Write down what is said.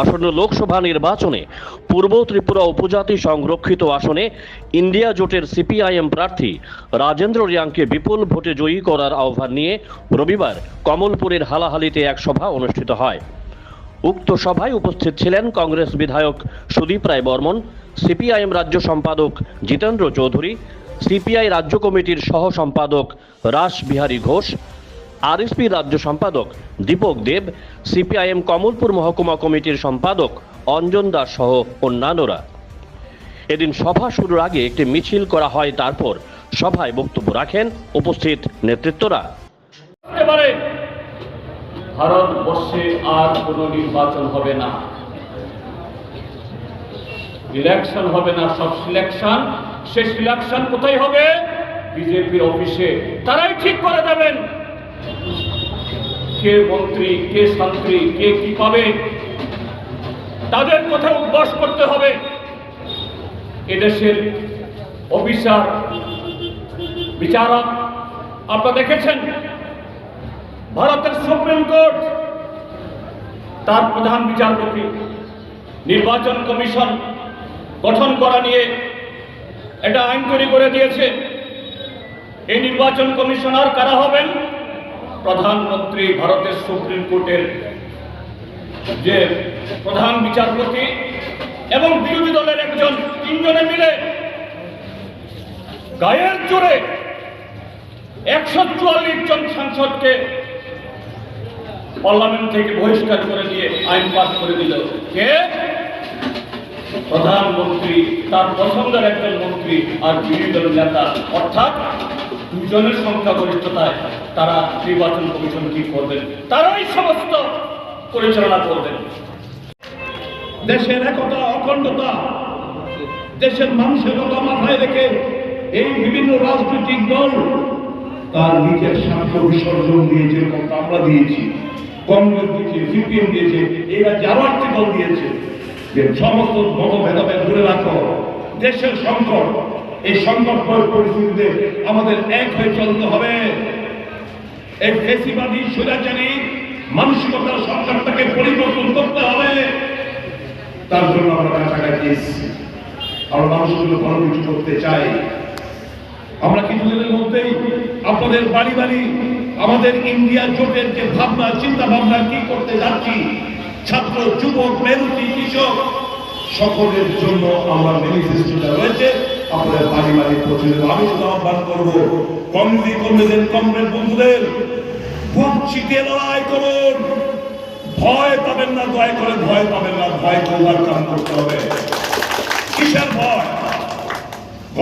আসন্ন লোকসভা নির্বাচনে পূর্ব ত্রিপুরা উপজাতি সংরক্ষিত আসনে ইন্ডিয়া জোটের সিপিআইএম প্রার্থী রাজেন্দ্র রিয়াংকে বিপুল ভোটে জয়ী করার আহ্বান নিয়ে রবিবার কমলপুরের হালাহালিতে এক সভা অনুষ্ঠিত হয়। উক্ত সভায় উপস্থিত ছিলেন কংগ্রেস বিধায়ক সুদীপ রায় বর্মন, সিপিআইএম রাজ্য সম্পাদক জিতেন্দ্র চৌধুরী, সিপিআই রাজ্য কমিটির সহ সম্পাদক রাস বিহারী ঘোষ আরএসপি রাজ্য সম্পাদক দীপক দেব, সিপিআইএম কমলপুর মহকুমা কমিটির সম্পাদক অঞ্জন দাস সহ অন্যান্যরা। এদিন সভা শুরুর আগে একটি মিছিল করা হয়, তারপর সভায় বক্তব্য রাখেন উপস্থিত নেতৃত্বরা। ভারতবর্ষে আর কোনো নির্বাচন হবে না। ইলেকশন হবে না, সব সিলেকশন। সে সিলেকশন কোথায় হবে? বিজেপির অফিসে। তারাই ঠিক করে দেবেন। কে মন্ত্রী, কে শান্ত্রী কে কি পাবে? তাদের কোথাও উদ্বাস করতে হবে। এদেশের অফিসার, বিচারক, আপনারা দেখেছেন? ভারতের সুপ্রিম কোর্ট, তার প্রধান বিচারপতি, নির্বাচন কমিশন গঠন করা নিয়ে এটা আইন তৈরি করে দিয়েছে। এই নির্বাচন কমিশনার কারা হবেন? প্রধানমন্ত্রী ভারতের সুপ্রিম কোর্টের যে প্রধান বিচারপতি এবং বিরোধী দলের একজন তিনজনে মিলে গায়ের জোরে একশো চুয়াল্লিশ জন সাংসদকে পার্লামেন্ট থেকে বহিষ্কার করে দিয়ে আইন পাস করে দিল। কে? প্রধানমন্ত্রী, তার পছন্দের একজন মন্ত্রী আর বিরোধী দলের নেতা। অর্থাৎ দুজনের সংখ্যাগরিষ্ঠতায় তারা নির্বাচন কমিশন ঠিক করবেন? তারাই সমস্ত পরিচালনা করবেন। দেশের একতা, অখণ্ডতা, দেশের মানুষের কথা মাথায় রেখে এই বিভিন্ন রাজনৈতিক দল তার নিজের স্বার্থ বিসর্জন দিয়েছে আমরা দিয়েছি, কংগ্রেস দিয়েছে, সিপিএম দিয়েছে এই রাজ্যে আরও একটি দল দিয়েছে, যে সমস্ত মত ভেদাভেদ ধরে রাখো, দেশের সংকট এই সংকট পরিস্থিতিতে আমাদের এক হয়ে চলতে হবে। এই ফেসিবাদী সুরাচারী মানসিকতার সরকারটাকে পরিবর্তন করতে হবে। তার জন্য আমরা কাছাকাছি আমরা মানুষগুলো ভালো কিছু করতে চাই। আমরা কিছুদিনের মধ্যেই আপনাদের বাড়ি বাড়ি আমাদের ইন্ডিয়া জোটের যে ভাবনা চিন্তা ভাবনা কি করতে যাচ্ছি, ছাত্র, যুবক, মেরুতি, কৃষক, সকলের জন্য আমরা ম্যানিফেস্টোটা রয়েছে। আপনাদের পারিবারিক প্রচলিত। আমি শুধু আহ্বান করব কংগ্রেস কর্মীদের কংগ্রেস বন্ধুদের বুক চিতিয়ে লড়াই করুন। ভয় পাবেন না, দয়া করে ভয় পাবেন না, ভয় করবার কাম করতে হবে। কিসের ভয়?